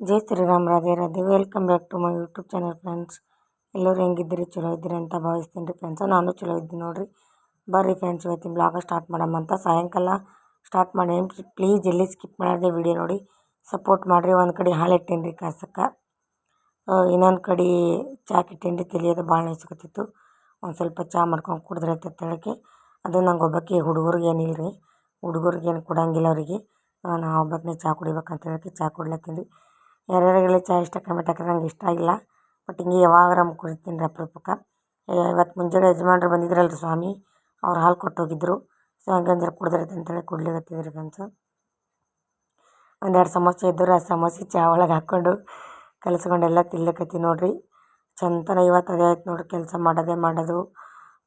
Jai Shriram, Radhe Radhe. Welcome back to my YouTube channel friends ಎಲ್ಲರೂ ಹೆಂಗಿದ್ದೀರಿ? ಚಲೋ ಇದ್ದೀರಿ ಅಂತ ಭಾವಿಸ್ತೀನಿ ರೀ ಫ್ರೆಂಡ್ಸ್ ನಾನು ಚಲೋ ಇದ್ದೀನಿ ನೋಡಿರಿ. ಬರ್ರಿ ಫ್ರೆಂಡ್ಸ್ ಇವತ್ತಿನ ಬ್ಲಾಗ ಸ್ಟಾರ್ಟ್ ಮಾಡಮ್ಮಂತ ಸಾಯಂಕಾಲ ಸ್ಟಾರ್ಟ್ ಮಾಡಿ ಪ್ಲೀಸ್ ಎಲ್ಲಿ ಸ್ಕಿಪ್ ಮಾಡಿದೆ ವಿಡಿಯೋ ನೋಡಿ. ಸಪೋರ್ಟ್ ಮಾಡಿರಿ. ಒಂದು ಕಡೆ ಹಾಲು ಇಟ್ಟೇನಿ ರೀ ಕಾಸಕ್ಕೆ. ಇನ್ನೊಂದು ಕಡೆ ಚಾಕ್ ಇಟ್ಟೇನಿ ರೀ. ತಿಳಿಯೋದು ಭಾಳ ನೆಚ್ಕೊತಿತ್ತು ಒಂದು ಸ್ವಲ್ಪ ಚಹಾ ಮಾಡ್ಕೊಂಡು ಕುಡಿದ್ರೆ ತತ್ತಳಕ್ಕೆ ಅದು ನಂಗೆ ಒಬ್ಬಕ್ಕೆ ಹುಡುಗರಿಗೆ ಏನಿಲ್ಲ ರೀ ಹುಡುಗರಿಗೆ ಏನು ಕೊಡಂಗಿಲ್ಲ ಅವರಿಗೆ. ನಾ ಒಬ್ಬಕ್ಕೆ ಚಹಾ ಕುಡಿಬೇಕಂತ ಹೇಳಕ್ಕೆ ಚಹಾ ಕೊಡ್ಲತ್ತೀನಿ ರೀ. ಯಾರ್ಯಾರಿಗೆಲ್ಲ ಚಹಾ ಇಷ್ಟ ಕಮೆಂಟ್ ಹಾಕಿದ್ರೆ ನಂಗೆ ಇಷ್ಟ ಆಗಿಲ್ಲ. ಬಟ್ ಹಿಂಗೆ ಯಾವಾಗಾರ ಕುಡಿತೀನಿ ರೀ ಅಪರೂಪಕ್ಕೆ ಇವತ್ತು ಮುಂಜಾನೆ ಯಜಮಾನ್ರು ಬಂದಿದ್ರಲ್ಲ ರೀ ಸ್ವಾಮಿ. ಅವ್ರು ಹಾಲು ಕೊಟ್ಟೋಗಿದ್ರು ಸೊ ಹಂಗಂದ್ರೆ ಕುಡಿದ್ರೈತೆ ಅಂತೇಳಿ ಕುಡ್ಲಿಕತ್ತಿದ್ರಿ ಫ್ರೆಂಡ್ಸು ಒಂದೆರಡು ಸಮೋಸ ಇದ್ದರು. ಆ ಸಮೋಸೆ ಚಹಾ ಒಳಗೆ ಹಾಕ್ಕೊಂಡು ಕಲಸ್ಕೊಂಡೆಲ್ಲ ತಿನ್ಲಿಕತ್ತೀನಿ ನೋಡಿರಿ. ಚಂತನ ಇವತ್ತು ಅದೇ ಆಯ್ತು ನೋಡಿರಿ. ಕೆಲಸ ಮಾಡೋದೇ ಮಾಡೋದು.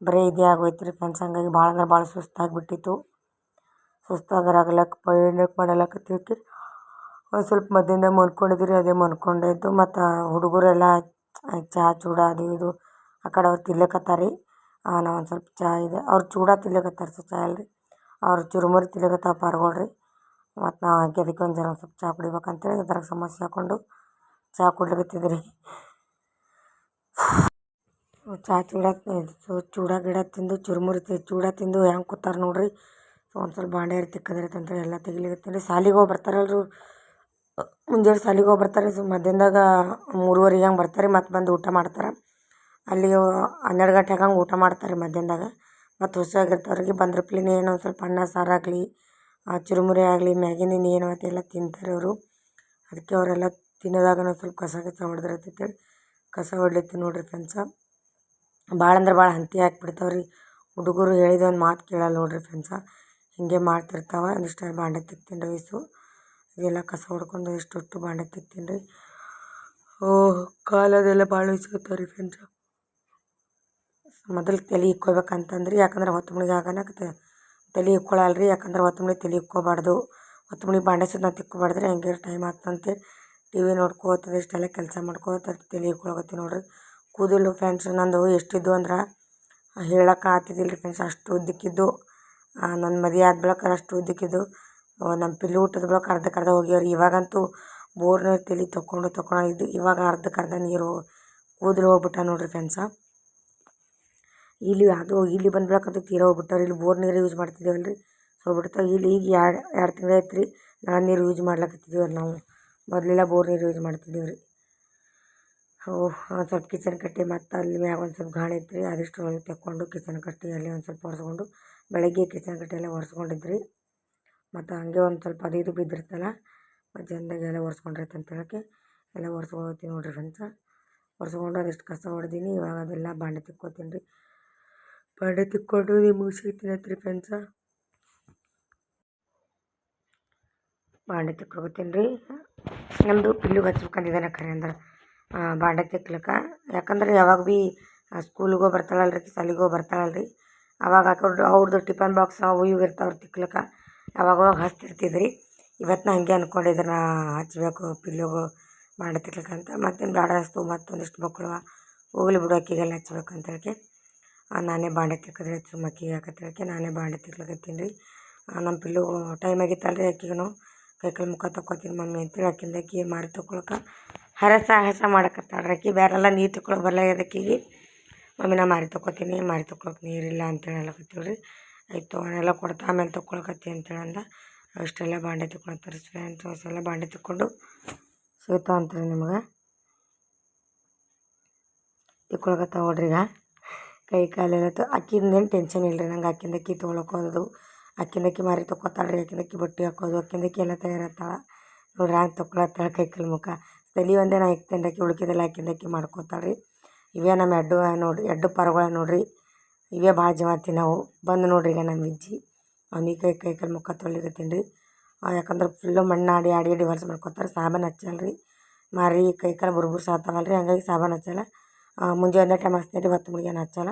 ಬರೀ ಇದೇ ಆಗೋಯ್ತು ರೀ ಫ್ರೆಂಡ್ಸ್ ಹಂಗಾಗಿ ಭಾಳ ಅಂದ್ರೆ ಭಾಳ ಸುಸ್ತಾಗಿಬಿಟ್ಟಿತ್ತು. ಸುಸ್ತಾದ್ರಾಗ್ಲಕ್ಕ ಪಯಣಕ್ಕೆ ಮಾಡಲಕತ್ತಿತ್ತು ಒಂದು ಸ್ವಲ್ಪ ಮಧ್ಯಾಹ್ನ ಮಲ್ಕೊಂಡಿದ್ರಿ ಅದೇ ಮಲ್ಕೊಂಡಿದ್ದು ಮತ್ತು ಹುಡುಗರೆಲ್ಲ ಚಹಾ ಚೂಡ ಅದು ಇದು, ಆ ಕಡೆ ಅವ್ರು ತಿನ್ಲಿಕತ್ತಾರ ರೀ ನಾವು ಒಂದು ಸ್ವಲ್ಪ ಚಹಾ ಇದೆ. ಅವ್ರು ಚೂಡ ತಿನ್ಲಿಕತ್ತಾರ ಸೊ ಚಹಾ ಅಲ್ರಿ ಅವ್ರು ಚುರುಮುರಿ ತಿನ್ಲಿಕತ್ತಾವ ಪಾರ್ಗಳು ರೀ ಮತ್ತು ನಾವು ಅದಕ್ಕೆ ಒಂದು ಜರ ಒಂದು ಸ್ವಲ್ಪ ಚಹಾ ಕುಡಿಬೇಕಂತೇಳಿ ಅದ್ರಾಗ ಸಮಸ್ಯೆ ಹಾಕ್ಕೊಂಡು ಚಹಾ ಕುಡ್ಲಿಕತ್ತಿದ್ದೆ ಚಹಾ ಚೂಡ ಚೂಡ ಗಿಡ ತಿಂದು, ಚುರುಮುರಿ ಚೂಡ ತಿಂದು ಹೆಂಗೆ ಕೂತಾರ ನೋಡಿರಿ. ಸೊ ಒಂದು ಸ್ವಲ್ಪ ಬಾಂಡೆ ತಿಕ್ಕದಿರತ್ತೆ ಅಂತೇಳಿ ಎಲ್ಲ ತೆಗಿಲಿಕತ್ತೀನಿ ಸಾಲಿಗೆ ಹೋಗಿ ಬರ್ತಾರಲ್ರಿ ಮುಂಜಾನೆ ಶಾಲೆಗೆ ಹೋಗಿ ಬರ್ತಾರೆ. ಸೊ ಮಧ್ಯಾಹ್ನದಾಗ ಮೂರುವರೆಗೆ ಹಂಗೆ ಬರ್ತಾರೆ. ಮತ್ತು ಬಂದು ಊಟ ಮಾಡ್ತಾರೆ. ಅಲ್ಲಿ ಹನ್ನೆರಡು ಗಂಟೆ ಹಂಗೆ ಊಟ ಮಾಡ್ತಾರೆ ಮಧ್ಯಾಹ್ನದಾಗ. ಮತ್ತು ಹುಷಾರಾಗಿರ್ತವ್ರಿಗೆ ಬಂದ್ರಪ್ಲೆನೇ ಏನೋ ಒಂದು ಸ್ವಲ್ಪ ಅನ್ನ, ಸಾರು ಆಗಲಿ ಚುರುಮುರಿ ಆಗಲಿ ಮ್ಯಾಗಿಂದಿನ ಏನು ಎಲ್ಲ ತಿಂತಾರೆ ಅವರು. ಅದಕ್ಕೆ ಅವರೆಲ್ಲ ತಿನ್ನೋದಾಗ ಸ್ವಲ್ಪ ಕಸ ಗಿಸ ಹೊಡೆದಿರ್ತೈತೆ. ಕಸ ಹೊಡ್ಲಿತ್ತು ನೋಡ್ರಿ ಫ್ರೆಂಡ್ಸ. ಭಾಳ ಅಂದ್ರೆ ಭಾಳ ಹಂತಿ ಹಾಕ್ಬಿಡ್ತಾವ್ರಿ. ಹುಡುಗರು ಹೇಳಿದ ಒಂದು ಮಾತು ಕೇಳಲ್ಲ ನೋಡ್ರಿ ಫ್ರೆಂಡ್ಸ. ಹೀಗೆ ಮಾಡ್ತಿರ್ತಾವೆ. ಒಂದಿಷ್ಟು ಬಾಂಡೆ ತಿಕ್ತೀನಿ ರೀ ಇಸು ಇದೆಲ್ಲ ಕಸ ಹೊಡ್ಕೊಂಡು ಇಷ್ಟೊತ್ತು ಬಾಂಡೆ ತಿಕ್ತೀನಿ ರೀ? ಓ, ಕಾಲದೆಲ್ಲ ಭಾಳ ರೀ ಫ್ರೆಂಡ್ಸ್ ಮೊದಲು ತಲೆ ಇಕ್ಕೋಬೇಕಂತಂದ್ರಿ ಯಾಕಂದ್ರೆ ಹೊತ್ತು ಮುಳುಗಿ ಆಗನಕತ್ತೆ ತಲೆ ಇಕ್ಕೊಳಲ್ಲ ರೀ ಯಾಕಂದ್ರೆ ಹೊತ್ತು ಮುಳುಗಿ ತಲೆ ಇಕ್ಕೋಬಾರ್ದು ಹೊತ್ತು ಮುಳುಗಿ ಬಾಂಡೆ ಸುತ್ತ ತಿಕ್ಕೋಬಾರ್ದ್ರೆ ಹೆಂಗೆ ಟೈಮ್ ಆಗ್ತಂತೆ ಟಿ ವಿ ನೋಡ್ಕೋತದೆ ಇಷ್ಟೆಲ್ಲ ಕೆಲಸ ಮಾಡ್ಕೋತ ತಲೆ ಇಕ್ಕೊಳಕತ್ತೀನಿ ನೋಡ್ರಿ. ಕೂದಲು ಫ್ರೆಂಡ್ಸ್ ನಂದು ಎಷ್ಟಿದ್ದು ಅಂದ್ರೆ ಹೇಳಕ್ಕೆ ಆಗ್ತಿದ್ದಿಲ್ಲ ರೀ ಫ್ರೆಂಡ್ಸ್ ಅಷ್ಟು ಉದ್ದಕ್ಕಿದ್ದು. ನನ್ನ ಮದುವೆ ಆದ ಅಷ್ಟು ಉದ್ದಕ್ಕಿದ್ದು. ನಮ್ಮ ಪಿಲ್ಲು ಊಟದ ಬಳಿಕ ಅರ್ಧಕ್ಕೆ ಅರ್ಧ ಹೋಗ್ಯಾವ ರೀ ಇವಾಗಂತೂ ಬೋರ್ ನೀರು ತಲೆ ತೊಗೊಂಡು ತೊಗೊಂಡು ಇದು ಇವಾಗ ಅರ್ಧಕ್ಕೆ ಅರ್ಧ ನೀರು ಕೂದಲು ಹೋಗ್ಬಿಟ್ಟ ನೋಡ್ರಿ ಫ್ರೆಂಡ್ಸ ಇಲ್ಲಿ ಅದು ಇಲ್ಲಿ ಬಂದ ಬಳಿಕಂತೂ ತೀರ ಹೋಗ್ಬಿಟ್ಟವ್ರಿ. ಇಲ್ಲಿ ಬೋರ್ ನೀರು ಯೂಸ್ ಮಾಡ್ತಿದ್ದೇವಲ್ಲ ರೀ ಸೊ ಇಲ್ಲಿ ಈಗ ಎರಡು ಎರಡು ತಿಂಗಳು ಆಯ್ತು ರೀ ನಳ ನೀರು ಯೂಸ್ ಮಾಡ್ಲಕತ್ತಿದ್ದೀವಿ ರೀ ನಾವು. ಮೊದಲೆಲ್ಲ ಬೋರ್ ನೀರು ಯೂಸ್ ಮಾಡ್ತಿದ್ದೀವಿ ರೀ ಒಂದು ಸ್ವಲ್ಪ ಕಿಚನ್ ಕಟ್ಟಿ ಮತ್ತು ಅಲ್ಲಿ ಮ್ಯಾಗ ಒಂದು ಸ್ವಲ್ಪ ಗಾಳಿ ಇತ್ತು ರೀ ಅದಿಷ್ಟು ತೆಕ್ಕೊಂಡು ಕಿಚನ್ ಕಟ್ಟಿ ಅಲ್ಲಿ ಒಂದು ಸ್ವಲ್ಪ ಒರೆಸ್ಕೊಂಡು ಬೆಳಗ್ಗೆ ಕಿಚನ್ ಕಟ್ಟೆ ಎಲ್ಲ ಒರೆಸ್ಕೊಂಡಿದ್ರಿ. ಮತ್ತು ಹಂಗೆ ಒಂದು ಸ್ವಲ್ಪ ಅದು ಇದು ಬಿದ್ದಿರ್ತಲ್ಲ ಚೆಂದಾಗಿ ಎಲ್ಲ ಒರೆಸ್ಕೊಂಡ್ರೈತೆ ಅಂತ ಹೇಳಕ್ಕೆ ಎಲ್ಲ ಒರ್ಸ್ಕೊಳ್ತೀನಿ ನೋಡಿರಿ ಫ್ರೆಂಡ್ಸ ಒರ್ಸ್ಕೊಂಡು ಅದೆಷ್ಟು ಕಸ ಹೊಡೆದೀನಿ ಇವಾಗ ಅದೆಲ್ಲ ಬಾಂಡೆ ತಿಕ್ಕೋತೀನಿ ರೀ. ಬಾಂಡೆ ತಿಕ್ಕೊಂಡು ನಿಮಗೆ ರೀ ಫ್ರೆಂಡ್ಸ ಬಾಂಡೆ ತಿಕ್ಕೋತೀನಿ ರೀ. ನಮ್ಮದು ಪಿಲ್ಲು ಹಚ್ಬೇಕಂದಿದ್ದಾನೆ ಖರೆ ಅಂದ್ರೆ ಬಾಂಡೆ ತಿಕ್ಲಕ್ಕ. ಯಾಕಂದ್ರೆ ಯಾವಾಗ ಭೀ ಸ್ಕೂಲಿಗೋ ಬರ್ತಾಳಲ್ರಿ ಬರ್ತಾಳಲ್ರಿ, ಶಾಲಿಗೆ ರೀ ಅವಾಗ ಅವ್ರದ್ದು ಟಿಫನ್ ಬಾಕ್ಸ್ ಅವು ಇವು ಇರ್ತಾವೆ ತಿಕ್ಲಕ್ಕ. ಅವಾಗವಾಗ ಹಚ್ತಿರ್ತಿದ್ರಿ ಇವತ್ತು ನಾ ಹಂಗೆ ಅಂದ್ಕೊಂಡಿದ್ದೆ ನಾ ಹಚ್ಚಬೇಕು ಪಿಲ್ಲೋಗು ಅಂತ ಮತ್ತೇನು ಬೇಡ ಅನಿಸ್ತು, ಮತ್ತೊಂದಿಷ್ಟು ಮಕ್ಕಳು ಹೋಗ್ಲಿ ಬಿಡು ಅಕ್ಕಿಗೆಲ್ಲ ಹಚ್ಬೇಕು ಅಂತ ಹೇಳಕ್ಕೆ ನಾನೇ ಬಾಂಡೆ ತಿಕ್ಕದ್ರೆ ಸುಮ್ಮ ಆಕಿಗೆ ಯಾಕಂತ ಹೇಳಕ್ಕೆ ನಾನೇ ಬಾಂಡೆ ತಿಕ್ಲಕತ್ತೀನಿ ರೀ. ನಮ್ಮ ಪಿಲ್ಲು ಟೈಮ್ ಆಗಿತ್ತಲ್ಲ ರೀ ಅಕ್ಕಿಗೂ ಕೈ ಕಾಲು ಮುಖ ತೊಕ್ಕೊತೀನಿ ಮಮ್ಮಿ ಅಂತೇಳಿ ಅಕ್ಕಿಂದ ಅಕ್ಕಿ ಮಾರಿ ತೊಗೊಳಕ್ಕೆ ಹರಸ ಹರಸ ಮಾಡಕತ್ತಾಳ ರೀ ಆಕಿ ಬೇರೆಲ್ಲ ನೀರು ತೊಗೊಳಕ್ಕೆ ಬರಲ್ಲ ಅಕ್ಕಿಗೆ. ಮಮ್ಮಿ ನಾ ಮಾರಿ ತೊಗೊತೀನಿ ಮಾರಿ ತೊಗೊಳಕ್ಕೆ ನೀರಿಲ್ಲ ಅಂತೇಳಿ ಹೇಳಕತ್ತೀವಿ ರೀ ಆಯಿತು, ಅವನ್ನೆಲ್ಲ ಕೊಡ್ತಾ ಆಮೇಲೆ ತೊಗೊಳಕತ್ತಿ ಅಂತೇಳಿ ಅಂದ ಅಷ್ಟೆಲ್ಲ ಬಾಂಡೆ ತಿಕ್ಕೊಳ್ತಾರೆ ಫ್ರೆಂಡ್ಸ್ ಅಷ್ಟೆಲ್ಲ ಬಾಂಡೆ ತಿಕ್ಕೊಂಡು ಸಿಗ್ತಾವ ಅಂತಾರೆ ನಿಮ್ಗೆ. ತಿಕ್ಕೊಳಕತ್ತ ನೋಡ್ರಿ ಈಗ. ಕೈ ಕಾಲೆಲ್ಲ ತ ಅಕ್ಕಿಂದೇನು ಟೆನ್ಷನ್ ಇಲ್ಲ ರೀ ನಂಗೆ. ಆಕಿಂದಕ್ಕಿ ತೊಗೊಳಕ್ಕೆ ಹೋಗೋದು ಅಕ್ಕಿ ಮಾರಿ ತೊಗೊತಾಳೆ ರೀ ಅಕ್ಕಿ ಬಟ್ಟೆ ಹಾಕೋದು ಆಕಿಂದಕ್ಕಿ ಎಲ್ಲ ತಯಾರತ್ತಾಳ ನೋಡ್ರಿ ಹ್ಯಾಂಗೆ ತೊಗೊಳತ್ತಾಳೆ ಕೈ ಕಾಲು ಮುಖ. ತಲೆ ಒಂದೇ ನಾ ಇಕ್ತೇನೆ ಆಕಿ ಉಳ್ಕಿದೆಲ್ಲ ಆಕಿಂದಕ್ಕಿ ಮಾಡ್ಕೋತಾಳೆ ರೀ ಇವೇ ನಮ್ಮ ಎಡ್ಡು ನೋಡಿ ಎಡ್ಡು ಪರಗಳ ನೋಡಿರಿ. ಇವೇ ಭಾಳ ಜಮಾತಿ ನಾವು. ಬಂದು ನೋಡ್ರಿ ಈಗ ನಮ್ಮ ವಿಜ್ಜಿ. ಅವ್ನಿಗೆ ಕೈ ಕೈ ಕಾಲು ಮುಖ ತೊಳಿಕತ್ತೀನಿ ರೀ. ಯಾಕಂದ್ರೆ ಫುಲ್ಲು ಮಣ್ಣು ಆಡಿ ಆಡಿ ಆಡಿ ಹೊಲಸು ಮಾಡ್ಕೊತಾರೆ. ಸಾಬೂನು ಹಚ್ಚಲ್ಲ ರೀ. ಮಾರಿ ಕೈ ಕಾಲು ಬುರ್ಬುರ್ ಸಾತಾವಲ್ಲ ರೀ. ಹಂಗಾಗಿ ಸಾಬೂನು ಹಚ್ಚಲ್ಲ. ಮುಂಜಾನೆ ಟೈಮ್ ಹಚ್ತೀನಿ ರೀ. ಹೊತ್ತು ಮುಳುಗಿ ಏನು ಹಚ್ಚಲ್ಲ.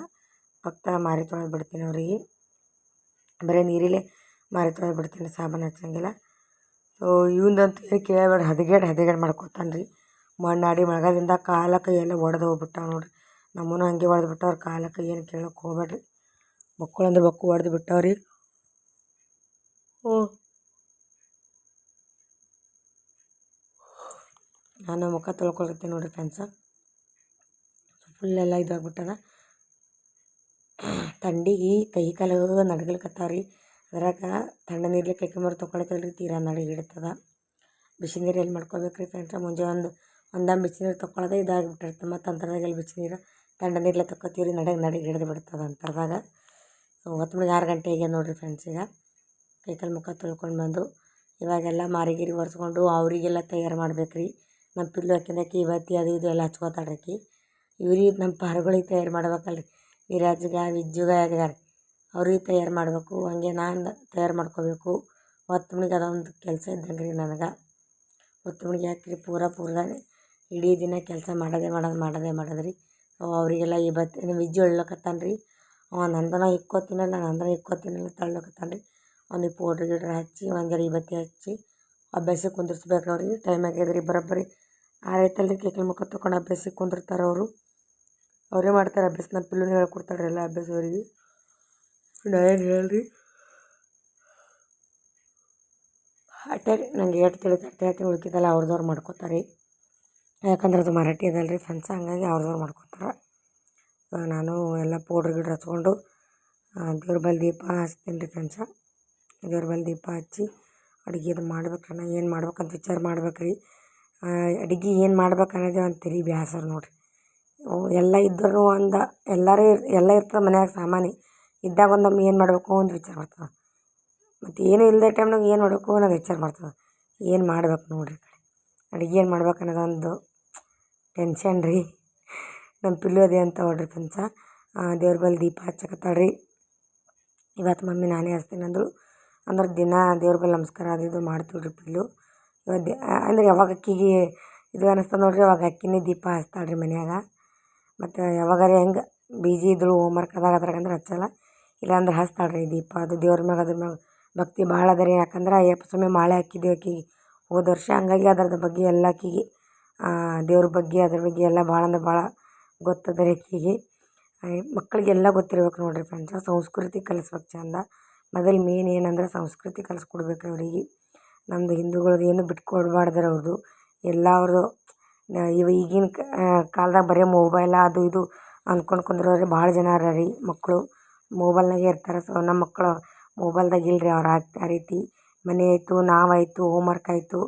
ಫಕ್ತ ಮಾರಿ ತೊಳೆದು ಬಿಡ್ತೀನಿ ಅವ್ರಿಗೆ. ಬರೀ ನೀರಿಲ್ಲೇ ಮಾರಿ ತೊಳೆದು ಬಿಡ್ತೀನಿ ಸಾಬೂನು ಹಚ್ಚಂಗಿಲ್ಲ. ಸೊ ಇವಂದಂತೂ ಏನು ಕೇಳಬೇಡ. ಹದಗೇಡು ಹದಗೇಡು ಮಾಡ್ಕೊತಾನೆ ರೀ. ಮಣ್ಣಾಡಿ ಮಳೆಗಾಲದಿಂದ ಕಾಲ ಕೈ ಎಲ್ಲ ಒಡೆದು ಹೋಗ್ಬಿಟ್ಟಾವ ನೋಡ್ರಿ. ನಮ್ಮನ್ನು ಹಂಗೆ ಹೊಡೆದು ಬಿಟ್ಟವ್ರು ಕಾಲಕ್ಕೆ ಏನು ಕೇಳೋಕೆ ಹೋಗ್ಬೇಡ್ರಿ. ಬಕ್ಕುಳು ಅಂದ್ರೆ ಬಕ್ಕು ಹೊಡೆದು ಬಿಟ್ಟವ್ರಿ. ಹ್ಞೂ. ನಾನು ಮುಖ ತೊಳ್ಕೊಳತ್ತೀನಿ ನೋಡಿರಿ ಫ್ರೆಂಡ್ಸ. ಫುಲ್ಲೆಲ್ಲ ಎಲ್ಲ ಇದಾಗ್ಬಿಟ್ಟದ. ಥಂಡಿಗೆ ಕೈ ಕಾಲು ನಡ್ಗಲಿಕತ್ತಾವ ರೀ ಅದ್ರಾಗ ತಣ್ಣ ನೀರಲ್ಲಿ ಕೈ ಮರ ತೊಗೊಳತ್ತಲ್ರಿ ತೀರಾ ನಡುಗಿಡ್ತದ ಬಿಸಿ ನೀರು ಎಲ್ಲಿ ಮಾಡ್ಕೋಬೇಕು ರೀ ಫ್ರೆಂಡ್ಸ? ಮುಂಜಾನೆ ಒಂದು ಒಂದೊಂದು ಬಿಸಿ ನೀರು ತೊಗೊಳೋದೇ ಇದಾಗ್ಬಿಟ್ಟಿರ್ತದೆ ಮತ್ತು ಅಂಥದ್ರಾಗ ಬಿಸಿ ನೀರು. ತಣ್ಣ ನೀರ್ಲೆ ತೊಗೊತೀವಿ ರೀ ನಡುಗ್ ಹಿಡಿದು ಹಿಡ್ದು ಬಿಡ್ತದೆ ಅವಾಗ ಸೊ ಹೊತ್ತು ಮುಳುಗಿ ಆರು ಗಂಟೆ ಈಗ ನೋಡಿರಿ ಫ್ರೆಂಡ್ಸ್ ಈಗ. ಕೈಕಾಲು ಮುಖ ತೊಳ್ಕೊಂಡು ಬಂದು ಇವಾಗೆಲ್ಲ ಮಾರಿಗಿರಿ ಒರೆಸ್ಕೊಂಡು ಅವರಿಗೆಲ್ಲ ತಯಾರು ಮಾಡ್ಬೇಕು ರೀ ನಮ್ಮ ಪಿಲ್ಲು ಹಾಕಿದಕ್ಕೆ ಇವತ್ತಿ ಅದು ಇದು ಎಲ್ಲ ಹಚ್ಕೋತಾಳೆ ಆಕಿ ಇವ್ರಿಗೆ ನಮ್ಮ ಪಾರುಗಳಿಗೆ ತಯಾರು ಮಾಡ್ಬೇಕಲ್ರಿ. ರೀ ವಿರಾಜ್ಗೆ ವಿಜ್ಜುಗೆ ಆಗ್ಯಾರ ಅವ್ರಿಗೆ ತಯಾರು ಮಾಡಬೇಕು. ಹಂಗೆ ನಾನು ತಯಾರು ಮಾಡ್ಕೋಬೇಕು. ಹೊತ್ತು ಮುಳುಗಿ ಅದೊಂದು ಕೆಲಸ ಇದ್ದಂಗೆ ರೀ ನನಗೆ. ಹೊತ್ತು ಮುಳುಗಿ ಹಾಕಿರಿ ಪೂರ ಪೂರ ಇಡೀ ದಿನ ಕೆಲಸ ಮಾಡೋದೇ ಮಾಡೋದು ಮಾಡೋದೇ ಮಾಡೋದು ರೀ ಅವರಿಗೆಲ್ಲ ಇವತ್ತು ವಿಜ್ಜು ಅಳ್ಳಕತ್ತಾನ ರೀ ಅವ ನಂದನ ಇಕ್ಕೋತೀನಲ್ಲ ನಂದನ ಇಕ್ಕೋತೀನಲ್ಲ ತಳ್ಳಕತ್ತಾನ ರೀ ಅವ್ನಿಗೆ ಪೌಡ್ರ್ ಗಿಡ್ರ್ ಹಚ್ಚಿ, ಒಂದು ಜರ ಬತ್ತಿ ಹಚ್ಚಿ ಅಭ್ಯಾಸಕ್ಕೆ ಕುಂದಿರ್ಸ್ಬೇಕು ಅವ್ರಿಗೆ. ಟೈಮ್ ಆಗ್ಯದ ರೀ ಬರೋಬ್ಬರಿ. ಆ ರೀ ಕೇಕಲ್ ಮುಖ ತೊಗೊಂಡು ಅಭ್ಯಾಸಕ್ಕೆ ಕುಂದಿರ್ತಾರೆ ಅವರು. ಅವರೇ ಮಾಡ್ತಾರೆ ಅಭ್ಯಾಸ. ನಮ್ಮ ಪಿಲ್ಲುನೇ ಹೇಳ್ಕೊಡ್ತಾರೆ ಎಲ್ಲ ಅಭ್ಯಾಸ ಅವರಿಗೆ. ನಾ ಏನು ಹೇಳಿ ಅಷ್ಟೇ ರೀ ನಂಗೆ ಎಷ್ಟು ತಿಳಿತು ಅಷ್ಟೇ ಹೇಳ್ತೀನಿ ಉಳ್ಕಿದ್ದೆಲ್ಲ ಅವ್ರದವ್ರು ಮಾಡ್ಕೋತಾರೆ. ಯಾಕಂದ್ರೆ ಅದು ಮರಾಠಿ ಅದಲ್ಲ ರೀ ಫ್ರೆಂಡ್ಸ್ ಹಂಗಾಗಿ ಅವ್ರದವ್ರು ಮಾಡ್ಕೊತಾರೆ. ನಾನು ಎಲ್ಲ ಪೌಡ್ರ್ ಗಿಡ್ರ್ ಹಚ್ಕೊಂಡು ದೇವ್ರ ಬಲ್ ದೀಪ ಹಚ್ತೀನಿ ರೀ ಫ್ರೆಂಡ್ಸ ದೇವ್ರ ಬಲ್ ದೀಪ ಹಚ್ಚಿ ಅಡುಗೆ ಇದು ಮಾಡ್ಬೇಕನ್ನ, ಏನು ಮಾಡ್ಬೇಕಂತ ವಿಚಾರ ಮಾಡ್ಬೇಕು ರೀ ಅಡುಗೆ ಏನು ಮಾಡ್ಬೇಕು ಅನ್ನೋದೇ ಒಂದು ತಲೆ ಬ್ಯಾಸರ ನೋಡಿರಿ. ಎಲ್ಲ ಇದ್ದರೂ ಒಂದು, ಎಲ್ಲರೂ ಎಲ್ಲ ಇರ್ತದೆ ಮನ್ಯಾಗ ಸಾಮಾನಿ ಇದ್ದಾಗ ಒಂದೊಮ್ಮೆ ಏನು ಮಾಡಬೇಕು ಅಂತ ವಿಚಾರ ಮಾಡ್ತದೆ ಮತ್ತು ಏನು ಇಲ್ಲದ ಟೈಮ್ನಾಗ ಏನು ಮಾಡಬೇಕು ಅನ್ನೋದು ವಿಚಾರ ಮಾಡ್ತದೆ ಏನು ಮಾಡ್ಬೇಕು ನೋಡಿರಿ ಅಡುಗೆ ಏನು ಮಾಡ್ಬೇಕು ಅನ್ನೋದು ಒಂದು ಟೆನ್ಷನ್ ರೀ. ನಮ್ಮ ಪಿಲ್ಲು ಅದೇ ಅಂತ ಹೊಡ್ರಿ ಫ್ರೆಂಡ್ಸ ದೇವ್ರ ಬಳಿ ದೀಪ ಹಚ್ಚಕತ್ತಾಳೆ ರೀ. ಇವತ್ತು ಮಮ್ಮಿ ನಾನೇ ಹಚ್ತೀನಿ ಅಂದಳು. ಅಂದ್ರೆ ದಿನ ದೇವ್ರ ಬಳಿ ನಮಸ್ಕಾರ ಅದು ಇದು ಮಾಡ್ತೀವಿ ರೀ ಪಿಲ್ಲು. ಇವತ್ತು ಅಂದ್ರೆ ಯಾವಾಗ ಅಕ್ಕಿಗೆ ಇದು ಅನ್ನಿಸ್ತದೆ ನೋಡ್ರಿ, ಅವಾಗ ಅಕ್ಕಿನೇ ದೀಪ ಹಚ್ತಾಳೆ ರೀ ಮನ್ಯಾಗ. ಮತ್ತು ಯಾವಾಗಾರ ಹೆಂಗೆ ಬಿಜಿ ಇದ್ದಳು ಹೋಮ್ವರ್ಕ್ ಅದಾಗ ಅದ್ರಾಗಂದ್ರೆ ಹಚ್ಚಲ್ಲ. ಇಲ್ಲಾಂದ್ರೆ ಹಚ್ತಾಳೆ ರೀ ದೀಪ. ಅದು ದೇವ್ರ ಮ್ಯಾಗ, ಅದ್ರ ಮ್ಯಾಗ ಭಕ್ತಿ ಭಾಳ ಅದ ರೀ. ಯಾಕಂದ್ರೆ ಅಯ್ಯಪ್ಪ ಸ್ವಾಮಿ ಮಾಳೆ ಹಾಕಿದ್ದೀವಿ ಆಕಿಗೆ ಹೋದ ವರ್ಷ. ಹಂಗಾಗಿ ಅದ್ರದ್ದು ಬಗ್ಗೆ ಎಲ್ಲ ಆಕಿಗೆ ದೇವ್ರ ಬಗ್ಗೆ, ಅದ್ರ ಬಗ್ಗೆ ಎಲ್ಲ ಭಾಳ ಅಂದ್ರೆ ಭಾಳ ಗೊತ್ತದ ರೀ ಆಕಿಗೆ ಮಕ್ಕಳಿಗೆಲ್ಲ ಗೊತ್ತಿರ್ಬೇಕು ನೋಡಿರಿ ಫ್ರೆಂಡ್ಸ್ ಸಂಸ್ಕೃತಿ ಕಲಿಸ್ಬೇಕು ಚಂದ. ಮೊದಲು ಮೇನ್ ಏನಂದ್ರೆ ಸಂಸ್ಕೃತಿ ಕಲಿಸ್ಕೊಡ್ಬೇಕು ಅವರಿಗೆ. ನಮ್ಮದು ಹಿಂದೂಗಳದ್ದು ಏನು ಬಿಟ್ಕೊಡ್ಬಾರ್ದು ಅವ್ರದ್ದು ಎಲ್ಲ ಅವ್ರದ್ದು ಇವು ಈಗಿನ ಕಾಲ್ದಾಗ ಬರೀ ಮೊಬೈಲ ಅದು ಇದು ಅಂದ್ಕೊಂಡು ಕುಂದ್ರೋರು ಭಾಳ ಜನ ಅರ ರೀ ಮಕ್ಕಳು ಮೊಬೈಲ್ನಾಗೆ ಇರ್ತಾರೆ ಸೊ ನಮ್ಮ ಮಕ್ಕಳು ಮೊಬೈಲ್ದಾಗ ಇಲ್ಲ ರೀ ಅವ್ರು ಆ ರೀತಿ. ಮನೆ ಆಯಿತು ನಾವಾಯಿತು ಹೋಮ್ವರ್ಕ್ ಆಯಿತು.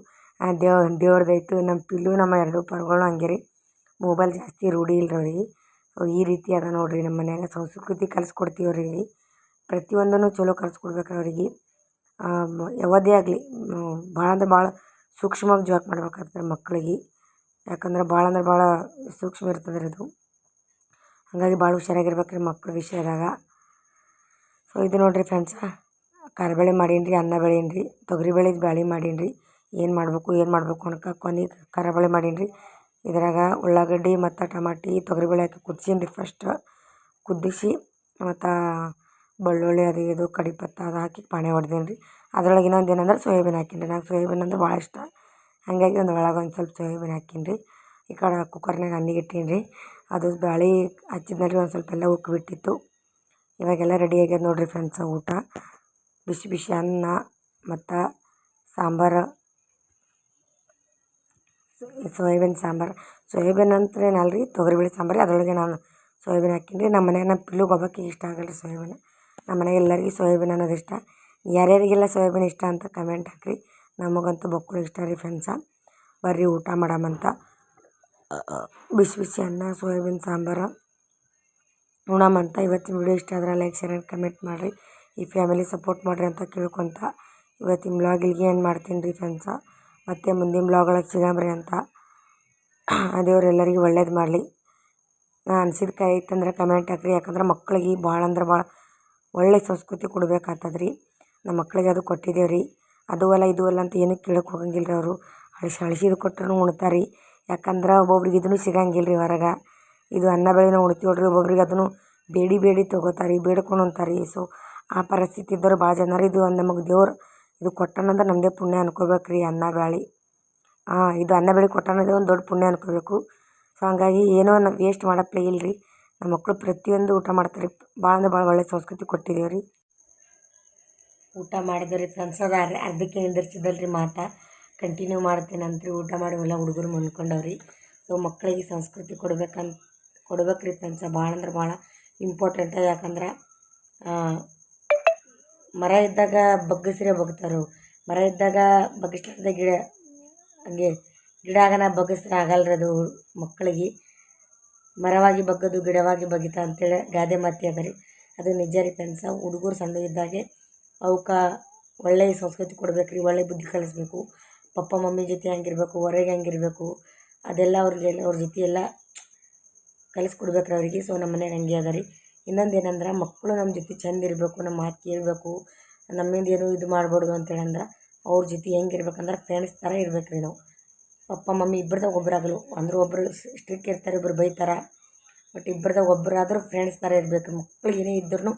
ದೇವ್ ದೇವ್ರದ್ದಾಯ್ತು ನಮ್ಮ ಪಿಲ್ಲು ನಮ್ಮ ಎರಡು ಪರ್ಗಳು ಹಂಗೆ ರೀ. ಮೊಬೈಲ್ ಜಾಸ್ತಿ ರೂಢಿ ಇಲ್ಲ ಅವ್ರಿಗೆ. ಈ ರೀತಿ ಅದ ನೋಡಿರಿ ನಮ್ಮ ಮನ್ಯಾಗ. ಸಂಸ್ಕೃತಿ ಕಲಿಸ್ಕೊಡ್ತೀವಿ ಅವ್ರಿಗೆ. ಪ್ರತಿಯೊಂದನ್ನು ಚಲೋ ಕಲಿಸ್ಕೊಡ್ಬೇಕು ಅವ್ರಿಗೆ. ಯಾವುದೇ ಆಗಲಿ ಭಾಳ ಅಂದ್ರೆ ಭಾಳ ಸೂಕ್ಷ್ಮವಾಗಿ ಜೋಕ್ ಮಾಡ್ಬೇಕಾಗ್ತದೆ ಮಕ್ಕಳಿಗೆ. ಯಾಕಂದ್ರೆ ಭಾಳ ಅಂದ್ರೆ ಭಾಳ ಸೂಕ್ಷ್ಮ ಇರ್ತದೆ ಅದು. ಹಾಗಾಗಿ ಭಾಳ ಹುಷಾರಾಗಿರ್ಬೇಕು ರೀ ಮಕ್ಳ ವಿಷಯದಾಗ. ಸೊ, ಇದು ನೋಡಿರಿ ಫ್ರೆಂಡ್ಸ, ಕರಿಬೇಳೆ ಮಾಡೀನಿ ರೀ ಅನ್ನ ಬೆಳೀನಿ ರೀ ತೊಗರಿಬೇಳೆದು ಬ್ಯಾಳೆ ಮಾಡೀನಿ ರೀ ಏನು ಮಾಡಬೇಕು ಏನು ಮಾಡಬೇಕು ಅನ್ಕ ಕೊನೆಗೆ ಕರಾವಳಿ ಮಾಡೀನಿ ರೀ ಇದ್ರಾಗ ಉಳ್ಳಾಗಡ್ಡಿ ಮತ್ತು ಟಮಾಟಿ ತೊಗರಿಬೇಳೆ ಹಾಕಿ ಕುದ್ಸೀನಿ ರೀ ಫಸ್ಟ್ ಕುದಿಸಿ ಮತ್ತು ಬೆಳ್ಳುಳ್ಳಿ ಅದು ಇದು ಕಡಿಪತ್ತ ಅದು ಹಾಕಿ ಪಾಣಿ ಹೊಡ್ದೀನಿ ರೀ ಅದ್ರೊಳಗೆ ಇನ್ನೊಂದು ಏನಂದ್ರೆ ಸೋಯಾಬೀನ್ ಹಾಕೀನಿ ರೀ ನಂಗೆ ಸೋಯಾಬೀನ್ ಅಂದ್ರೆ ಭಾಳ ಇಷ್ಟ. ಹಾಗಾಗಿ ಒಂದು ಒಳಗೆ ಒಂದು ಸ್ವಲ್ಪ ಸೋಯಾಬೀನ್ ಹಾಕೀನಿ ರೀ ಈ ಕಡೆ ಕುಕ್ಕರ್ನಾಗ ಅನ್ನಿಗೆ ರೀ ಅದು ಬ್ಯಾಳೆ ಹಚ್ಚಿದ್ಮೇಲೆ ಒಂದು ಸ್ವಲ್ಪ ಎಲ್ಲ ಉಕ್ಕಿ ಬಿಟ್ಟಿತ್ತು. ಇವಾಗೆಲ್ಲ ರೆಡಿ ಆಗ್ಯದ ನೋಡಿರಿ ಫ್ರೆಂಡ್ಸ ಊಟ. ಬಿಸಿ ಬಿಸಿ ಅನ್ನ ಮತ್ತು ಸಾಂಬಾರು. ಸೋಯಾಬೀನ್ ಸಾಂಬಾರು. ಸೋಯಾಬೀನ್ ಅಂತ ಏನಲ್ಲ ರೀ ತೊಗರಿಬೇಳೆ ಸಾಂಬಾರು. ಅದರೊಳಗೆ ನಾನು ಸೋಯಾಬೀನ್ ಹಾಕೀನಿ ರೀ. ನಮ್ಮ ಮನ್ಯಾಗ ನಮ್ಮ ಪಿಲ್ಲು ಒಬ್ಬಾಕಿಗೆ ಇಷ್ಟ ಆಗಲ್ಲ ರೀ ಸೋಯಾಬೀನ್. ನಮ್ಮ ಮನೆಗೆ ಎಲ್ಲರಿಗೂ ಸೋಯಾಬೀನ್ ಅನ್ನೋದು ಇಷ್ಟ. ಯಾರ್ಯಾರಿಗೆಲ್ಲ ಸೋಯಾಬೀನ್ ಇಷ್ಟ ಅಂತ ಕಮೆಂಟ್ ಹಾಕಿರಿ. ನಮಗಂತೂ ಬಕ್ಕುಳು ಇಷ್ಟ ರೀ ಫ್ರೆಂಡ್ಸ ಬರ್ರಿ ಊಟ ಮಾಡಮಂತ ಬಿಸಿ ಬಿಸಿ ಅನ್ನ, ಸೋಯಾಬೀನ್ ಸಾಂಬಾರು. ಉಣಮಂತ ಇವತ್ತಿನ ವಿಡಿಯೋ ಇಷ್ಟ ಆದ್ರೆ ಲೈಕ್ ಶೇರ್ ಆ್ಯಂಡ್ ಕಮೆಂಟ್ ಮಾಡಿರಿ. ಈ ಫ್ಯಾಮಿಲಿ ಸಪೋರ್ಟ್ ಮಾಡಿರಿ ಅಂತ ಕೇಳ್ಕೊತ. ಇವತ್ತಿನ ಬ್ಲಾಗ್ ಇಲ್ಲಿಗೆ ಏನು ಮಾಡ್ತೀನಿ ರೀ ಫ್ರೆಂಡ್ಸ ಮತ್ತು ಮುಂದಿನ ಬ್ಲಾಗ್ ಒಳಗೆ ಸಿಗಮ್ರಿ ಅಂತ. ದೇವ್ರು ಎಲ್ಲರಿಗೂ ಒಳ್ಳೇದು ಮಾಡಲಿ. ಅನ್ಸಿದ ಕೈ ಇತ್ತಂದ್ರೆ ಕಮೆಂಟ್ ಹಾಕ್ರಿ, ಯಾಕಂದ್ರೆ ಮಕ್ಕಳಿಗೆ ಭಾಳ ಅಂದ್ರೆ ಭಾಳ ಒಳ್ಳೆ ಸಂಸ್ಕೃತಿ ಕೊಡ್ಬೇಕಾಗ್ತದೆ ರೀ ನಮ್ಮ ಮಕ್ಳಿಗೆ ಅದು ಕೊಟ್ಟಿದ್ದೇವೆ ರೀ ಅದು ಅಲ್ಲ, ಇದು ಅಲ್ಲ ಅಂತ ಏನೂ ಕೇಳಕ್ಕೆ ಹೋಗಂಗಿಲ್ಲ ರೀ ಅವರು. ಅಳಿಸಿ ಹಳ್ಸಿದು ಕೊಟ್ಟರು ಉಣ್ತಾರೆ. ರೀ ಯಾಕಂದ್ರೆ ಒಬ್ಬೊಬ್ರಿಗೆ ಇದನ್ನು ಸಿಗಂಗಿಲ್ಲ ರೀ ಹೊರಗೆ. ಇದು ಅನ್ನ ಬೆಳೆನ ಉಣ್ತೀವಿ ನೋಡಿರಿ ಒಬ್ಬೊಬ್ರಿಗೆ ಅದನ್ನು ಬೇಡಿ ಬೇಡಿ ತೊಗೋತಾರೆ, ಬೇಡ್ಕೊಂಡು ಅಂತಾರೆ ಸೊ ಆ ಪರಿಸ್ಥಿತಿ ಇದ್ದವ್ರು ಭಾಳ ಜನರು ಇದು ನಮಗೆ ದೇವ್ರು ಇದು ಕೊಟ್ಟಾನಂದ್ರೆ ನಮ್ಮದೇ ಪುಣ್ಯ ಅನ್ಕೋಬೇಕು ರೀ ಅನ್ನ ಬ್ಯಾಳೆ. ಇದು ಅನ್ನ ಬೆಳೆ ಕೊಟ್ಟಾನಂದ್ರೆ ಒಂದು ದೊಡ್ಡ ಪುಣ್ಯ ಅನ್ಕೋಬೇಕು. ಸೊ ಹಂಗಾಗಿ ಏನೋ ನಾವು ವೇಸ್ಟ್ ಮಾಡಪ್ಲೇ ಇಲ್ಲ ರೀ ನಮ್ಮ ಮಕ್ಕಳು ಪ್ರತಿಯೊಂದು ಊಟ ಮಾಡ್ತಾರೆ. ಭಾಳ ಅಂದ್ರೆ ಭಾಳ ಒಳ್ಳೆಯ ಸಂಸ್ಕೃತಿ ಕೊಟ್ಟಿದ್ದೇವೆ ರೀ ಊಟ ಮಾಡಿದ್ರಿ ಫ್ರೆಂಡ್ಸ್ ಅದು ಅರ್ಧಕ್ಕೆ ನಿಂದಿರ್ಸಿದ್ದಲ್ಲ ಮಾತಾ. ಕಂಟಿನ್ಯೂ ಮಾಡ್ತೇನೆ ಅಂತ್ರಿ. ಊಟ ಮಾಡಿ ಎಲ್ಲ ಹುಡುಗರು ಮನ್ಕೊಂಡವ್ರಿ. ಸೊ ಮಕ್ಕಳಿಗೆ ಸಂಸ್ಕೃತಿ ಕೊಡ್ಬೇಕಂತ ಕೊಡ್ಬೇಕು ರೀ ಫ್ರೆಂಡ್ಸ ಭಾಳ ಅಂದ್ರೆ ಭಾಳ ಇಂಪಾರ್ಟೆಂಟ ಯಾಕಂದ್ರೆ ಮರ ಇದ್ದಾಗ ಬಗ್ಗಿಸ್ರೆ ಬಗ್ತಾರು ಮರ ಇದ್ದಾಗ ಬಗ್ಗಿಸ್ಲಾರ್ದೆ ಗಿಡ, ಹಂಗೆ ಗಿಡ ಆಗನ ಬಗ್ಗಿಸ್ರೆ ಆಗಲ್ರಿ ಅದು ಮಕ್ಕಳಿಗೆ. ಮರವಾಗಿ ಬಗ್ಗದು, ಗಿಡವಾಗಿ ಬಗ್ಗಿತ ಅಂತೇಳಿ ಗಾದೆ ಮಾತಿ ಅದ ರೀ. ಅದು ನಿಜ ರೀ ಫ್ರೆಂಡ್ಸ, ಹುಡುಗರು ಸಣ್ಣ ಇದ್ದಾಗೆ ಅವಕ್ಕೆ ಒಳ್ಳೆಯ ಸಂಸ್ಕೃತಿ ಕೊಡ್ಬೇಕು ರೀ ಒಳ್ಳೆಯ ಬುದ್ಧಿ ಕಲಿಸ್ಬೇಕು. ಪಪ್ಪ, ಮಮ್ಮಿ ಜೊತೆ ಹೆಂಗಿರ್ಬೇಕು, ಹೊರಗೆ ಹೆಂಗಿರ್ಬೇಕು. ಅದೆಲ್ಲ ಅವ್ರಿಗೆ ಅವ್ರ ಜೊತೆ ಎಲ್ಲ ಕಲಿಸ್ಕೊಡ್ಬೇಕ್ರಿ ಅವರಿಗೆ. ಸೊ, ನಮ್ಮ ಮನೆಯಾಗ ಹಂಗೆ ಅದ ರೀ. ಇನ್ನೊಂದು ಏನಂದ್ರೆ ಮಕ್ಕಳು ನಮ್ಮ ಜೊತೆ ಚಂದ ಇರಬೇಕು ನಮ್ಮ ಮಾತು ಕೇಳಬೇಕು, ನಮ್ಮಿಂದ ಏನು ಇದು ಮಾಡಬಾರ್ದು ಅಂತೇಳಿ ಅಂದ್ರೆ ಅವ್ರ ಜೊತೆ ಹೆಂಗೆ ಇರ್ಬೇಕಂದ್ರೆ ಫ್ರೆಂಡ್ಸ್ ಥರ ಇರ್ಬೇಕು ರೀ ನಾವು. ಪಪ್ಪ ಮಮ್ಮಿ ಇಬ್ಬರದಾಗ ಒಬ್ಬರಾಗಲು ಅಂದ್ರೆ ಒಬ್ಬರು ಸ್ಟ್ರಿಕ್ ಇರ್ತಾರೆ ಇಬ್ಬರು ಬೈತಾರೆ. ಬಟ್ ಇಬ್ಬರದಾಗ ಒಬ್ಬರಾದರೂ ಫ್ರೆಂಡ್ಸ್ ಥರ ಇರಬೇಕು ಮಕ್ಳಿಗೆ ಏನೇ ಇದ್ರೂ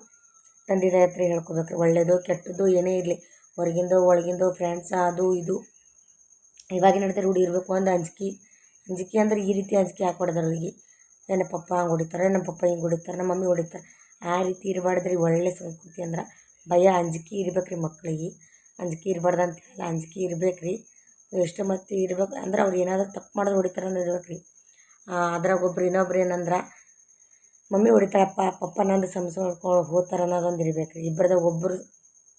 ತಂದೆ ತಾಯಿ ಹತ್ರ ಹೇಳ್ಕೊಬೇಕು ಒಳ್ಳೆಯದು ಕೆಟ್ಟದ್ದು ಏನೇ ಇರಲಿ, ಹೊರಗಿಂದ, ಒಳಗಿಂದ ಫ್ರೆಂಡ್ಸ್ ಅದು ಇದು. ಇವಾಗಿನ ನಡೀತಾರೆ ರೂಢಿ ಇರಬೇಕು ಒಂದು ಅಂಜಿಕೆ. ಅಂಜಿಕೆ ಅಂದ್ರೆ ಈ ರೀತಿ ಅಂಜಿಕೆ ಹಾಕ್ಬಾರ್ದು ಅವ್ರಿಗೆ. ನಮ್ಮ ಪಪ್ಪ ಹಂಗೆ ಹೊಡಿತಾರೆ, ನಮ್ಮ ಪಪ್ಪ ಹಿಂಗೆ ಹೊಡಿತಾರೆ, ನಮ್ಮ ಮಮ್ಮಿ ಹೊಡಿತಾರೆ. ಆ ರೀತಿ ಇರಬಾರ್ದ್ರಿ, ಒಳ್ಳೆ ಸಂಸ್ಕೃತಿ ಅಂದ್ರೆ. ಭಯ ಅಂಜಿಕೆ ಇರ್ಬೇಕು ರೀ ಮಕ್ಕಳಿಗೆ ಅಂಜಿಕೆ ಇರಬಾರ್ದು ಅಂತ ಹೇಳಿಲ್ಲ ಅಂಜಿಕೆ ಇರ್ಬೇಕು ರೀ ಎಷ್ಟು ಮತ್ತು ಇರ್ಬೇಕು ಅಂದ್ರೆ ಅವ್ರು ಏನಾದರೂ ತಪ್ಪು ಮಾಡಿದ್ರೆ ಹೊಡಿತಾರೆ ಅಂದ್ರೆ ಇರ್ಬೇಕು ರೀ ಅದ್ರಾಗ ಒಬ್ರು ಇನ್ನೊಬ್ರು ಏನಂದ್ರೆ, ಮಮ್ಮಿ ಹೊಡಿತಾರಪ್ಪ ಪಪ್ಪ ನಂದು ಸಂಸ್ಕೊಂಡು ಹೋಗ್ತಾರೆ ಅನ್ನೋದೊಂದು ಇರ್ಬೇಕು ರೀ ಇಬ್ಬರದಾಗ ಒಬ್ಬರು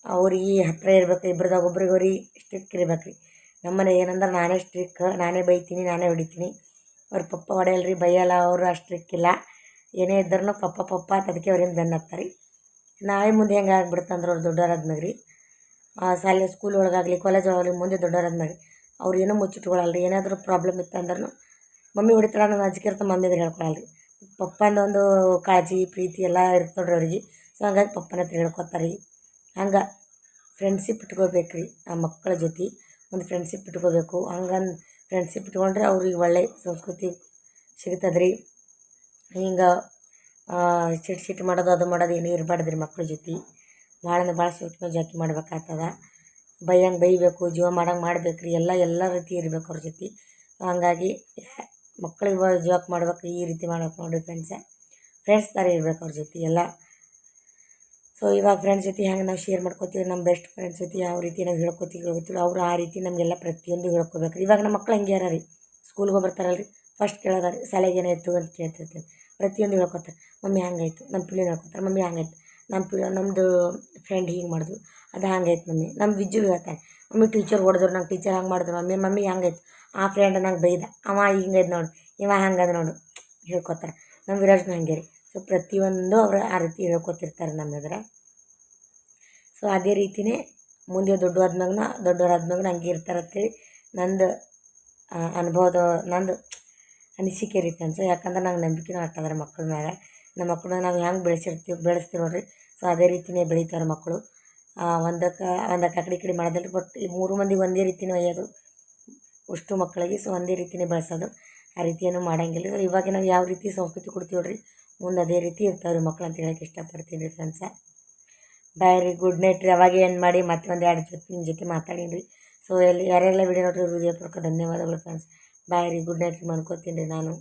ಅವ್ರಿಗೆ ಹತ್ತಿರ ಇರ್ಬೇಕು ಇಬ್ಬರದಾಗ ಒಬ್ರಿಗೆ ಅವ್ರಿಗೆ ಸ್ಟ್ರಿಕ್ ಇರ್ಬೇಕು ರೀ ನಮ್ಮನೆ ಏನಂದ್ರೆ, ನಾನೇ ಸ್ಟ್ರಿಕ್ ನಾನೇ ಬೈತೀನಿ, ನಾನೇ ಹೊಡಿತೀನಿ. ಅವ್ರ ಪಪ್ಪ ಹೊಡೆಯಲ್ಲ ರೀ ಬೈಯಲ್ಲ, ಅವರು ಅಷ್ಟು ಸ್ಟ್ರಿಕ್ ಇಲ್ಲ ಏನೇ ಇದ್ರೂ ಪಪ್ಪ ಪಪ್ಪ ಅಂತ ಅದಕ್ಕೆ ಅವ್ರಿಂದ ಬೆನ್ನು ಹತ್ತಾರೆ. ನಾವೇ ಮುಂದೆ ಹೆಂಗೆ ಆಗ್ಬಿಡ್ತಂದ್ರೆ ಅವ್ರು ದೊಡ್ಡವರಾದ್ಮ್ಯಾಗ ರೀ ಶಾಲೆ ಸ್ಕೂಲ್ ಒಳಗಾಗಲಿ ಕಾಲೇಜ್ ಒಳಗಾಗಲಿ ಮುಂದೆ ದೊಡ್ಡವರಾದ್ಮ್ಯಾಗ ಅವ್ರು ಏನೂ ಮುಚ್ಚಿಟ್ಕೊಳ್ಳಲ್ಲ ರೀ ಏನಾದರೂ ಪ್ರಾಬ್ಲಮ್ ಇತ್ತಂದ್ರೂ ಮಮ್ಮಿ ಹೊಡಿತಾಳೆ ನನ್ನ ಅಜ್ಜಿಗೆ ಇರ್ತಾ ಮಮ್ಮಿ ಎದುರು ಹೇಳ್ಕೊಳಲ್ಲ ರೀ ಪಪ್ಪಂದೊಂದು ಕಾಳಜಿ, ಪ್ರೀತಿ ಎಲ್ಲ ಇರ್ತದೆ ಅವ್ರಿಗೆ. ಸೊ ಹಂಗಾಗಿ ಪಪ್ಪನ ಹತ್ರ ಹೇಳ್ಕೊತಾರೆ ರೀ ಹಂಗೆ ಫ್ರೆಂಡ್ಶಿಪ್ ಇಟ್ಕೋಬೇಕು ರೀ ಆ ಮಕ್ಕಳ ಜೊತೆ. ಒಂದು ಫ್ರೆಂಡ್ಶಿಪ್ ಇಟ್ಕೋಬೇಕು. ಹಂಗಂದು ಫ್ರೆಂಡ್ಶಿಪ್ ಇಟ್ಕೊಂಡ್ರೆ ಅವ್ರಿಗೆ ಒಳ್ಳೆಯ ಸಂಸ್ಕೃತಿ ಸಿಗ್ತದೆ ರೀ ಹಿಂಗೆ ಸಿಟ್ಟು ಸಿಟ್ಟು ಮಾಡೋದು, ಅದು ಮಾಡೋದು ಏನೂ ಇರಬಾರ್ದು ರೀ ಮಕ್ಳ ಜೊತೆ. ಭಾಳ ಅಂದ್ರೆ ಭಾಳ ಸೂಕ್ಷ್ಮ ಜಾಕಿ ಮಾಡ್ಬೇಕಾಗ್ತದ. ಬೈಯಂಗೆ ಬೈಬೇಕು, ಜೀವ ಮಾಡಂಗೆ ಮಾಡ್ಬೇಕು ರೀ ಎಲ್ಲ ಎಲ್ಲ ರೀತಿ ಇರಬೇಕು ಅವ್ರ ಜೊತೆ. ಹಂಗಾಗಿ ಮಕ್ಕಳಿಗೆ ಜೋಕ್ ಮಾಡ್ಬೇಕು ಈ ರೀತಿ ಮಾಡ್ಬೇಕು ನೋಡಿರಿ ಫ್ರೆಂಡ್ಸೆ ಫ್ರೆಂಡ್ಸ್ ಥರ ಇರ್ಬೇಕು ಅವ್ರ ಜೊತೆ ಎಲ್ಲ. ಸೊ ಇವಾಗ ಫ್ರೆಂಡ್ಸ್ ಜೊತೆ ಹೆಂಗೆ ನಾವು ಶೇರ್ ಮಾಡ್ಕೋತೀವಿ ನಮ್ಮ ಬೆಸ್ಟ್ ಫ್ರೆಂಡ್ಸ್ ಜೊತೆ ಯಾವ ರೀತಿ ನಾವು ಹೇಳ್ಕೊತೀವಿ ಹೇಳ್ಕೊತೀವಿ, ಅವ್ರು ಆ ರೀತಿ ನಮಗೆಲ್ಲ ಪ್ರತಿಯೊಂದು ಹೇಳ್ಕೊಬೇಕು ಇವಾಗ ನಮ್ಮ ಮಕ್ಳು ಹಂಗೆ ಯಾರ ರೀ ಸ್ಕೂಲ್ಗೆ ಬರ್ತಾರಲ್ಲ ರೀ ಫಸ್ಟ್ ಕೇಳೋದ ರೀ ಶಾಲೆಗೆ ಏನಾಯಿತು ಅಂತ ಕೇಳ್ತಿರ್ತೀನಿ ಪ್ರತಿಯೊಂದು ಹೇಳ್ಕೊತಾರೆ. ಮಮ್ಮಿ ಹಂಗಾಯ್ತು. ನಮ್ಮ ಪಿಳಿ ಹೇಳ್ಕೊತಾರೆ, ಮಮ್ಮಿ ಹಂಗಾಯ್ತು. ನಮ್ಮ ಪಿ ನಮ್ಮದು ಫ್ರೆಂಡ್ ಹಿಂಗೆ ಮಾಡಿದ್ರು. ಅದು ಹಂಗಾಯ್ತು ಮಮ್ಮಿ. ನಮ್ಮ ವಿಜ್ಜು ಹೇಳ್ತಾನೆ ಮಮ್ಮಿ ಟೀಚರ್ ಹೊಡೆದ್ರು ನಂಗೆ ಟೀಚರ್ ಹಂಗೆ ಮಾಡಿದ್ರು ಮಮ್ಮಿ. ಮಮ್ಮಿ ಹಂಗಾಯ್ತು. ಆ ಫ್ರೆಂಡ್ ನಂಗೆ ಬೈದ. ಅವ ಹಿಂಗೈತೆ ನೋಡು, ಇವ ಹಂಗದ ನೋಡು. ಹೇಳ್ಕೊತಾರೆ. ನಮ್ಮ ವಿರಾಜ್ನ ಹಂಗೆ ರೀ. ಸೊ ಪ್ರತಿಯೊಂದು ಅವರು ಆ ರೀತಿ ಹೇಳ್ಕೊತಿರ್ತಾರೆ ನಮ್ಮ ಎದುರು. ಸೊ ಅದೇ ರೀತಿಯೇ ಮುಂದೆ ದೊಡ್ಡವಾದ್ಮ್ಯಾಗ್ನ ದೊಡ್ಡವರಾದ್ಮ್ಯಾಗ್ನ ಹಂಗೆ ಇರ್ತಾರೆ ಅಂತೇಳಿ ನಂದು ಅನುಭವದ, ನಂದು ಅನಿಸಿಕೆ ರೀತಿ ಅನ್ಸೋ ಯಾಕಂದ್ರೆ ನಂಗೆ ನಂಬಿಕೆನೂ ಆಟದ್ರೆ ಮಕ್ಕಳ ಮೇಲೆ ನಮ್ಮ ಮಕ್ಕಳನ್ನ ನಾವು ಹೆಂಗೆ ಬೆಳೆಸಿರ್ತೀವಿ, ಬೆಳೆಸ್ತೀವಿ ನೋಡಿರಿ. ಸೊ ಅದೇ ರೀತಿಯೇ ಬೆಳೀತಾರೆ ಮಕ್ಕಳು ಒಂದಕ್ಕೆ ಒಂದಕ್ಕೆ ಆ ಕಡೆ ಕಡೆ ಮಾಡೋದಿಲ್ಲ ಬಟ್ ಈ ಮೂರು ಮಂದಿಗೆ ಒಂದೇ ರೀತಿಯೂ ಒಯ್ಯೋದು. ಅಷ್ಟು ಮಕ್ಕಳಿಗೆ ಸೊ ಒಂದೇ ರೀತಿಯೇ ಬೆಳೆಸೋದು. ಆ ರೀತಿ ಮಾಡೋಂಗಿಲ್ಲ. ಇವಾಗ ನಾವು ಯಾವ ರೀತಿ ಸಂಸ್ಕೃತಿ ಕೊಡ್ತೀವಿ ನೋಡಿರಿ. ಮುಂದೆ ಅದೇ ರೀತಿ ಇರ್ತಾವೆ ರೀ ಮಕ್ಳು ಅಂತ ಹೇಳಕ್ಕೆ ಇಷ್ಟಪಡ್ತೀನಿ ರೀ ಫ್ರೆಂಡ್ಸ ಬಾಯ್ ರೀ ಗುಡ್ ನೈಟ್ ರೀ. ಅವಾಗ ಏನು ಮಾಡಿ ಮತ್ತೆ ಒಂದು ಎರಡು ಜೊತೆ ನಿಮ್ಮ ಜೊತೆ ಮಾತಾಡೀನಿ ರೀ. ಸೊ ಎಲ್ಲಿ ಯಾರೆಲ್ಲ ವಿಡಿಯೋ ನೋಡ್ರಿ ಹೃದಯಪೂರ್ವಕ ಧನ್ಯವಾದಗಳು ಫ್ರೆಂಡ್ಸ್ ಬಾಯ್ ರೀ ಗುಡ್ ನೈಟ್ ರೀ ಮನ್ಕೋತೀನಿ ರೀ ನಾನು.